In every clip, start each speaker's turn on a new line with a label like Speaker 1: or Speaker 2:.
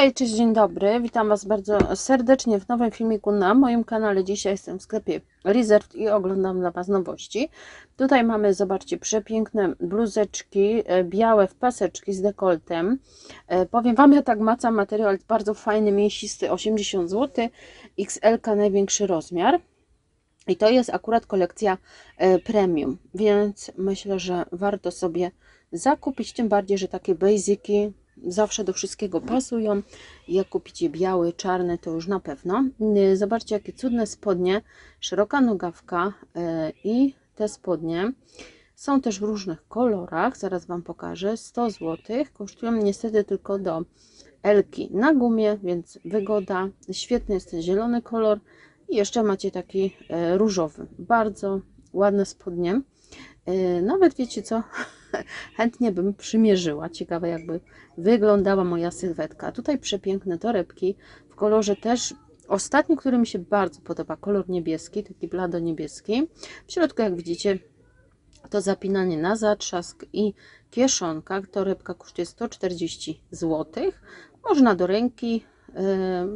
Speaker 1: Hej, cześć, dzień dobry. Witam Was bardzo serdecznie w nowym filmiku na moim kanale. Dzisiaj jestem w sklepie Reserved i oglądam dla Was nowości. Tutaj mamy, zobaczcie, przepiękne bluzeczki, e, białe w paseczki z dekoltem. E, Powiem Wam, ja tak macam materiał, jest bardzo fajny, mięsisty, 80 zł, XL największy rozmiar. I to jest akurat kolekcja e, premium, więc myślę, że warto sobie zakupić, tym bardziej, że takie basiki zawsze do wszystkiego pasują. Jak kupicie biały, czarny, to już na pewno. Y, Zobaczcie, jakie cudne spodnie, szeroka nogawka y, i te spodnie są też w różnych kolorach. Zaraz Wam pokażę. 100 zł. Kosztują niestety tylko do Elki na gumie, więc wygoda. Świetny jest ten zielony kolor. I jeszcze macie taki y, różowy. Bardzo ładne spodnie. Nawet wiecie co? chętnie bym przymierzyła. Ciekawe jakby wyglądała moja sylwetka. Tutaj przepiękne torebki w kolorze też ostatni, który mi się bardzo podoba, kolor niebieski, taki blado niebieski. W środku jak widzicie to zapinanie na zatrzask i kieszonka. Torebka kosztuje 140 zł. Można do ręki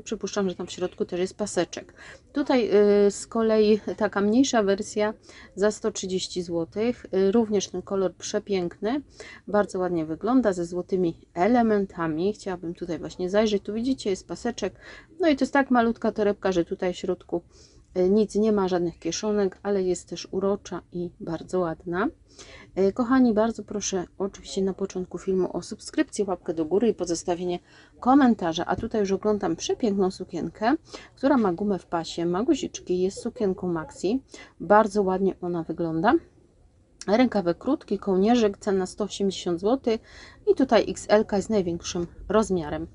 Speaker 1: przypuszczam, że tam w środku też jest paseczek. Tutaj yy, z kolei taka mniejsza wersja za 130 zł. Yy, również ten kolor przepiękny, bardzo ładnie wygląda ze złotymi elementami. Chciałabym tutaj właśnie zajrzeć. Tu widzicie, jest paseczek. No i to jest tak malutka torebka, że tutaj w środku nic nie ma, żadnych kieszonek, ale jest też urocza i bardzo ładna. E, kochani, bardzo proszę oczywiście na początku filmu o subskrypcję, łapkę do góry i pozostawienie komentarza. A tutaj już oglądam przepiękną sukienkę, która ma gumę w pasie, ma guziczki, jest sukienką maxi. Bardzo ładnie ona wygląda. Rękawek krótki, kołnierzyk, cena 180 zł i tutaj XL jest największym rozmiarem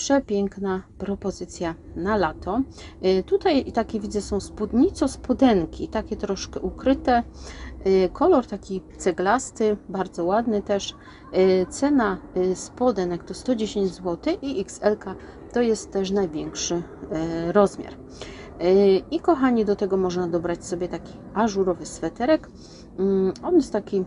Speaker 1: przepiękna propozycja na lato. Y, tutaj takie widzę są spódnico spodenki, takie troszkę ukryte. Y, kolor taki ceglasty, bardzo ładny też. Y, cena spodenek to 110 zł i XL to jest też największy rozmiar. I kochani, do tego można dobrać sobie taki ażurowy sweterek. Mm, on jest taki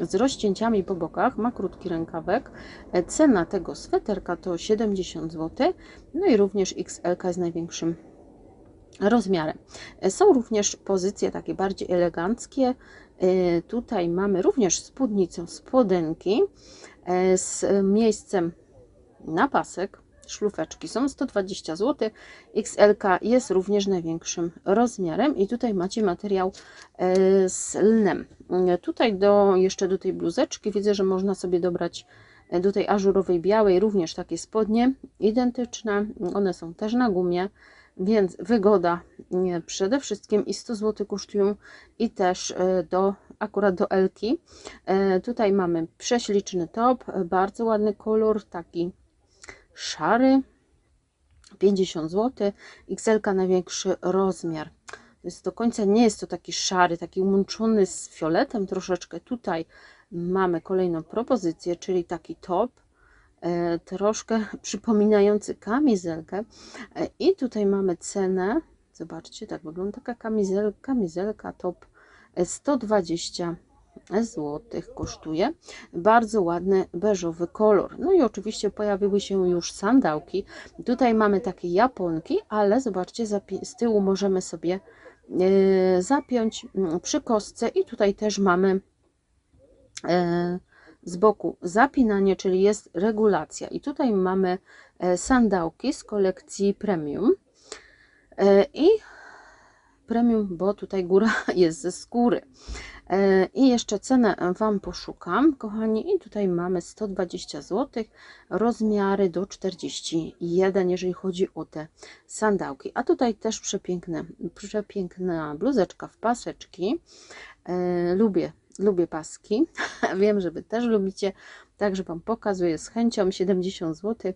Speaker 1: z rozcięciami po bokach, ma krótki rękawek. E, cena tego sweterka to 70 zł, no i również XL z największym rozmiarem. E, są również pozycje takie bardziej eleganckie. E, tutaj mamy również spódnicę spodenki z miejscem na pasek szlufeczki są 120 zł. XL jest również największym rozmiarem i tutaj macie materiał e, z lnem. Tutaj do, jeszcze do tej bluzeczki widzę, że można sobie dobrać e, do tej ażurowej białej również takie spodnie identyczne. One są też na gumie, więc wygoda przede wszystkim i 100 zł kosztują i też e, do akurat do Elki. Tutaj mamy prześliczny top, bardzo ładny kolor, taki szary 50 zł XL największy rozmiar. Jest do końca nie jest to taki szary taki łączony z fioletem. Troszeczkę tutaj mamy kolejną propozycję czyli taki top e, troszkę przypominający kamizelkę. E, i tutaj mamy cenę. Zobaczcie tak wygląda taka kamizelka, kamizelka top 120 e, złotych kosztuje. Bardzo ładny beżowy kolor. No i oczywiście pojawiły się już sandałki. Tutaj mamy takie japonki, ale zobaczcie, z tyłu możemy sobie e, zapiąć mm, przy kostce i tutaj też mamy e, z boku zapinanie, czyli jest regulacja. I tutaj mamy e, sandałki z kolekcji premium i premium, bo tutaj góra jest ze skóry. E, I jeszcze cenę Wam poszukam, kochani. I tutaj mamy 120 zł, rozmiary do 41, jeżeli chodzi o te sandałki. A tutaj też przepiękne, przepiękna bluzeczka w paseczki. E, lubię, lubię paski. Wiem, że Wy też lubicie. Także Wam pokazuję z chęcią 70 zł.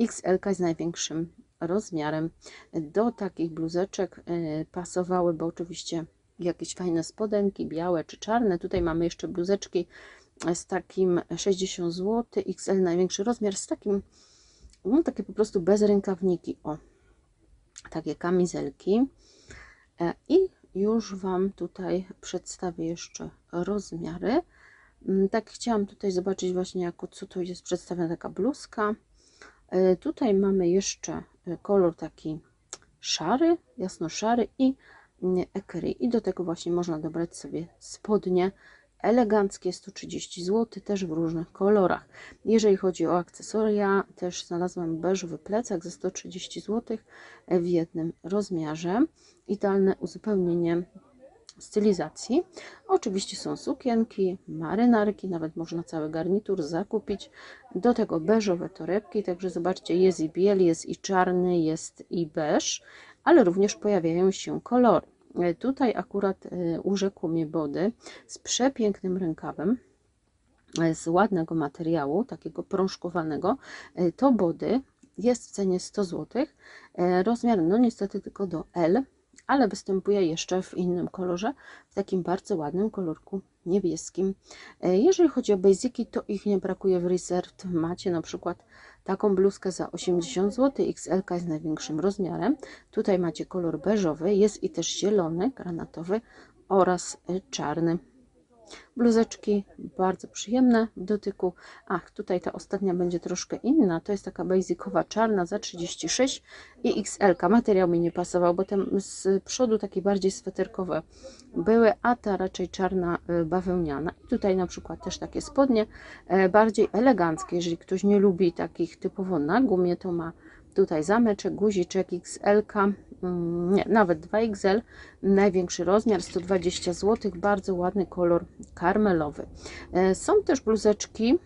Speaker 1: XL z największym rozmiarem. Do takich bluzeczek e, pasowały, bo oczywiście jakieś fajne spodenki, białe czy czarne. Tutaj mamy jeszcze bluzeczki z takim 60 zł, XL największy rozmiar, z takim, no takie po prostu bez rękawniki, o, takie kamizelki. E, I już Wam tutaj przedstawię jeszcze rozmiary. Mm, tak chciałam tutaj zobaczyć właśnie jako co tu jest przedstawiona taka bluzka. E, Tutaj mamy jeszcze e, kolor taki szary, jasno-szary i ekry. I do tego właśnie można dobrać sobie spodnie eleganckie 130 zł, też w różnych kolorach. Jeżeli chodzi o akcesoria, też znalazłam beżowy plecak za 130 zł w jednym rozmiarze. Idealne uzupełnienie stylizacji. Oczywiście są sukienki, marynarki, nawet można cały garnitur zakupić. Do tego beżowe torebki, także zobaczcie, jest i biel, jest i czarny, jest i beż, ale również pojawiają się kolory. E, Tutaj akurat e, urzekło mnie body z przepięknym rękawem, e, z ładnego materiału, takiego prążkowanego. To body jest w cenie 100 zł. Rozmiar no niestety tylko do L, ale występuje jeszcze w innym kolorze, w takim bardzo ładnym kolorku niebieskim. E, Jeżeli chodzi o basiki, to ich nie brakuje w Reserved. Macie na przykład taką bluzkę za 80 zł, XL jest największym rozmiarem. Tutaj macie kolor beżowy, jest i też zielony, granatowy oraz czarny. Bluzeczki bardzo przyjemne w dotyku. Ach, tutaj ta ostatnia będzie troszkę inna. To jest taka basicowa czarna za 36 i XL. Materiał mi nie pasował, bo tam z przodu takie bardziej sweterkowe były, a ta raczej czarna y, bawełniana. I tutaj na przykład też takie spodnie e, bardziej eleganckie. Jeżeli ktoś nie lubi takich typowo na gumie, to ma tutaj zameczek, guziczek XL, mm, nie, nawet 2XL, największy rozmiar 120 zł, bardzo ładny kolor karmelowy. E, Są też bluzeczki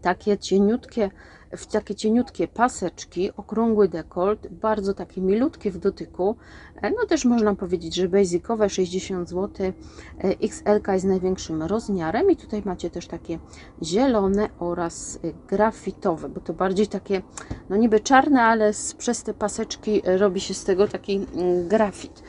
Speaker 1: takie cieniutkie, w takie cieniutkie paseczki, okrągły dekolt, bardzo takie milutkie w dotyku. E, No też można powiedzieć, że basicowe 60 zł, XL jest największym rozmiarem i tutaj macie też takie zielone oraz e, grafitowe, bo to bardziej takie, no niby czarne, ale z, przez te paseczki e, robi się z tego taki mm, grafit.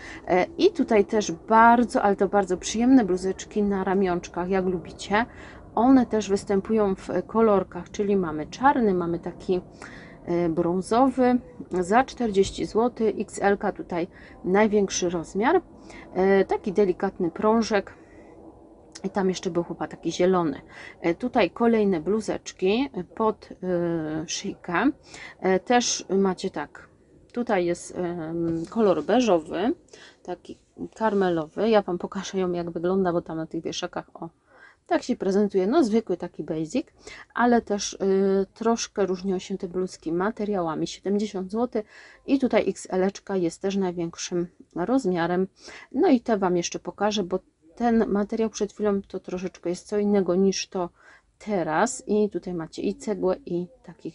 Speaker 1: I tutaj też bardzo, ale to bardzo przyjemne bluzeczki na ramionczkach, jak lubicie. One też występują w kolorkach, czyli mamy czarny, mamy taki e, brązowy za 40 zł. XL tutaj największy rozmiar. E, Taki delikatny prążek. I tam jeszcze był chyba taki zielony. E, Tutaj kolejne bluzeczki pod szyjkę. Też macie tak. Tutaj jest kolor beżowy, taki karmelowy. Ja Wam pokażę ją jak wygląda, bo tam na tych wieszakach o tak się prezentuje, no zwykły taki basic, ale też y, troszkę różnią się te bluzki materiałami, 70 zł i tutaj XL jest też największym rozmiarem. No i te Wam jeszcze pokażę, bo ten materiał przed chwilą to troszeczkę jest co innego niż to teraz. I tutaj macie i cegłę i taki y,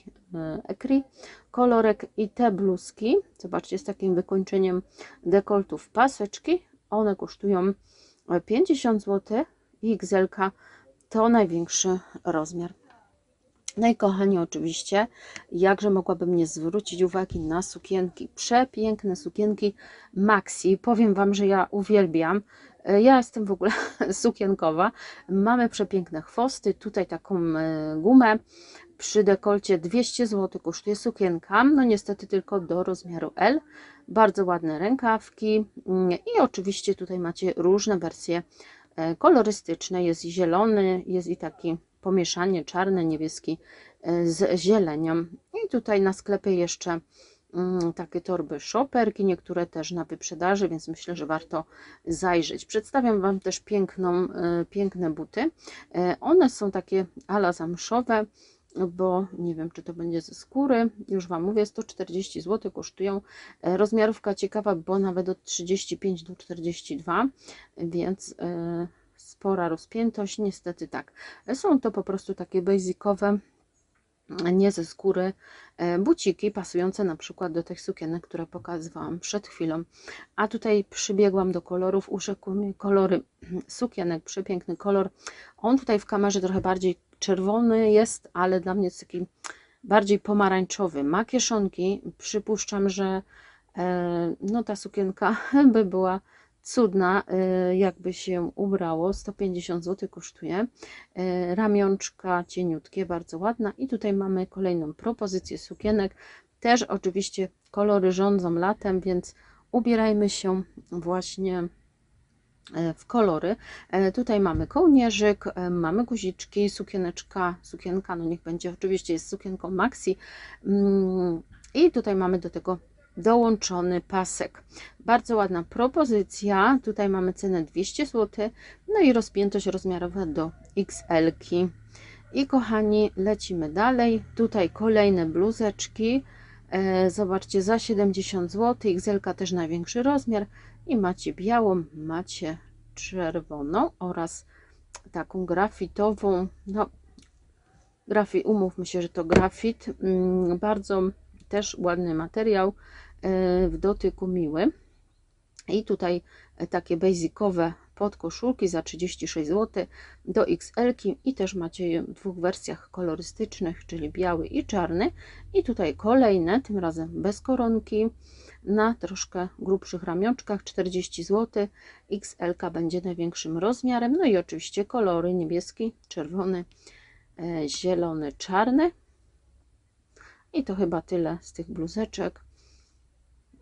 Speaker 1: ekri kolorek. I te bluzki, zobaczcie z takim wykończeniem dekoltów paseczki, one kosztują 50 zł i to największy rozmiar. No i kochani, oczywiście, jakże mogłabym nie zwrócić uwagi na sukienki, przepiękne sukienki Maxi. Powiem Wam, że ja uwielbiam. E, Ja jestem w ogóle sukienkowa. Mamy przepiękne chwosty, tutaj taką e, gumę. Przy dekolcie 200 zł kosztuje sukienka, no niestety tylko do rozmiaru L. Bardzo ładne rękawki mm, i oczywiście tutaj macie różne wersje kolorystyczne. Jest zielony, jest i taki pomieszanie czarny, niebieski e, z zielenią. I tutaj na sklepie jeszcze mm, takie torby shopperki, niektóre też na wyprzedaży, więc myślę, że warto zajrzeć. Przedstawiam Wam też piękną, e, piękne buty. E, One są takie ala zamszowe, bo nie wiem, czy to będzie ze skóry. Już Wam mówię, 140 zł kosztują. E, Rozmiarówka ciekawa, bo nawet od 35 do 42, więc e, spora rozpiętość. Niestety tak. E, Są to po prostu takie basicowe, nie ze skóry, e, buciki pasujące na przykład do tych sukienek, które pokazywałam przed chwilą. A tutaj przybiegłam do kolorów, urzekły mnie kolory sukienek, przepiękny kolor. On tutaj w kamerze trochę bardziej czerwony jest, ale dla mnie jest taki bardziej pomarańczowy. Ma kieszonki, przypuszczam, że e, no ta sukienka by była cudna, e, jakby się ubrało. 150 zł kosztuje. E, Ramionczka cieniutkie, bardzo ładna. I tutaj mamy kolejną propozycję sukienek. Też oczywiście kolory rządzą latem, więc ubierajmy się właśnie e, w kolory. Tutaj mamy kołnierzyk, mamy guziczki, sukieneczka, sukienka, no niech będzie oczywiście jest sukienką maxi Mm, i tutaj mamy do tego dołączony pasek. Bardzo ładna propozycja. Tutaj mamy cenę 200 zł, no i rozpiętość rozmiarowa do XL. -ki. I kochani, lecimy dalej. Tutaj kolejne bluzeczki. E, zobaczcie, za 70 zł. XL też największy rozmiar. I macie białą, macie czerwoną oraz taką grafitową. No, grafi, umówmy się, że to grafit. Mm, bardzo też ładny materiał w dotyku miły. I tutaj takie basicowe podkoszulki za 36 zł do XL i też macie je w dwóch wersjach kolorystycznych, czyli biały i czarny. I tutaj kolejne, tym razem bez koronki, na troszkę grubszych ramionczkach 40 zł. XL będzie największym rozmiarem. No i oczywiście kolory niebieski, czerwony, e, zielony, czarny. I to chyba tyle z tych bluzeczek.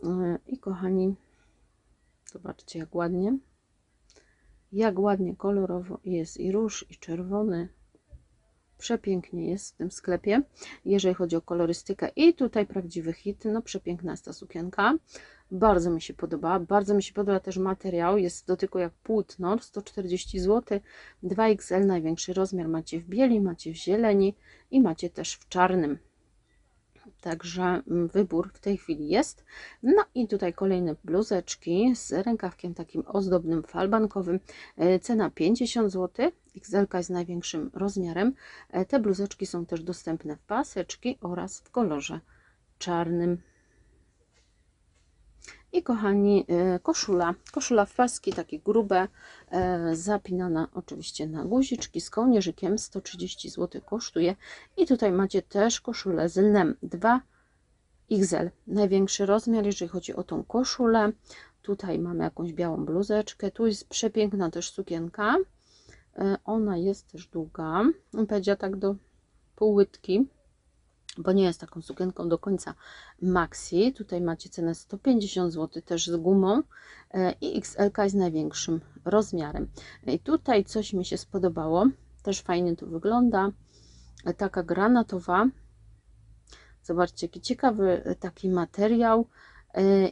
Speaker 1: E, I kochani, zobaczcie jak ładnie. Jak ładnie kolorowo jest i róż, i czerwony. Przepięknie jest w tym sklepie, jeżeli chodzi o kolorystykę. I tutaj prawdziwy hit. No przepiękna jest ta sukienka. Bardzo mi się podoba. Bardzo mi się podoba też materiał. Jest w dotyku jak płótno. 140 zł. 2XL największy rozmiar macie w bieli, macie w zieleni i macie też w czarnym. Także mm, wybór w tej chwili jest. No i tutaj kolejne bluzeczki z rękawkiem takim ozdobnym, falbankowym. E, Cena 50 zł. XL jest największym rozmiarem. E, Te bluzeczki są też dostępne w paseczki oraz w kolorze czarnym. I kochani, e, koszula. Koszula w paski, takie grube, e, zapinana oczywiście na guziczki z kołnierzykiem. 130 zł kosztuje. I tutaj macie też koszulę z lnem 2 XL. Największy rozmiar, jeżeli chodzi o tą koszulę. Tutaj mamy jakąś białą bluzeczkę. Tu jest przepiękna też sukienka. E, Ona jest też długa. Powiedziała tak do półłytki bo nie jest taką sukienką do końca maxi. Tutaj macie cenę 150 zł też z gumą e, i XL jest największym rozmiarem. I tutaj coś mi się spodobało, też fajnie to wygląda. E, Taka granatowa. Zobaczcie, jaki ciekawy e, taki materiał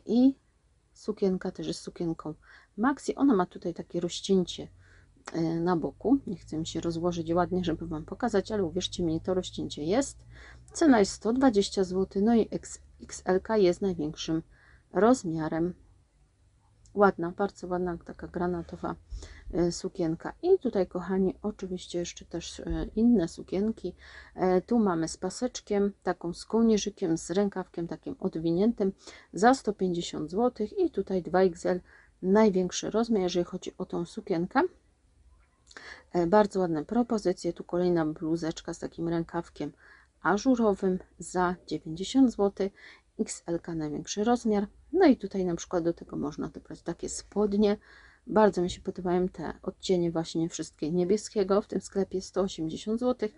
Speaker 1: i sukienka też jest sukienką maxi. Ona ma tutaj takie rozcięcie na boku. Nie chcę mi się rozłożyć ładnie, żeby Wam pokazać, ale uwierzcie mi, to rozcięcie jest. Cena jest 120 zł, no i XL jest największym rozmiarem. Ładna, bardzo ładna, taka granatowa e, sukienka. I tutaj, kochani, oczywiście jeszcze też e, inne sukienki. E, tu mamy z paseczkiem, taką z kołnierzykiem, z rękawkiem takim odwiniętym za 150 zł. I tutaj 2XL, największy rozmiar, jeżeli chodzi o tą sukienkę. Bardzo ładne propozycje. Tu kolejna bluzeczka z takim rękawkiem ażurowym za 90 zł. XL największy rozmiar. No i tutaj na przykład do tego można dobrać takie spodnie. Bardzo mi się podobają te odcienie właśnie wszystkie niebieskiego. W tym sklepie 180 zł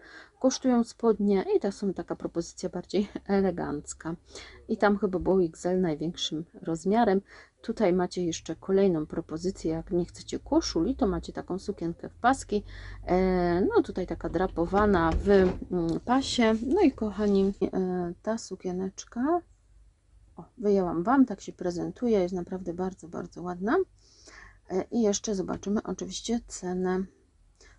Speaker 1: kosztują spodnie i to są taka propozycja bardziej elegancka. I tam chyba było XL największym rozmiarem. Tutaj macie jeszcze kolejną propozycję, jak nie chcecie koszuli, to macie taką sukienkę w paski. E, no tutaj taka drapowana w mm, pasie. No i kochani, e, ta sukieneczka, o, wyjęłam Wam, tak się prezentuje, jest naprawdę bardzo, bardzo ładna. E, I jeszcze zobaczymy oczywiście cenę.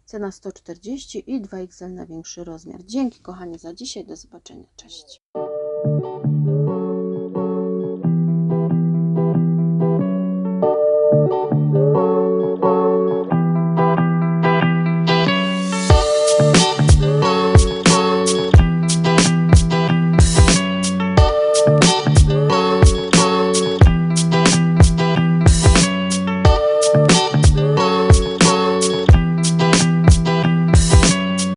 Speaker 1: Cena 140 i 2XL na większy rozmiar. Dzięki kochani za dzisiaj, do zobaczenia, cześć.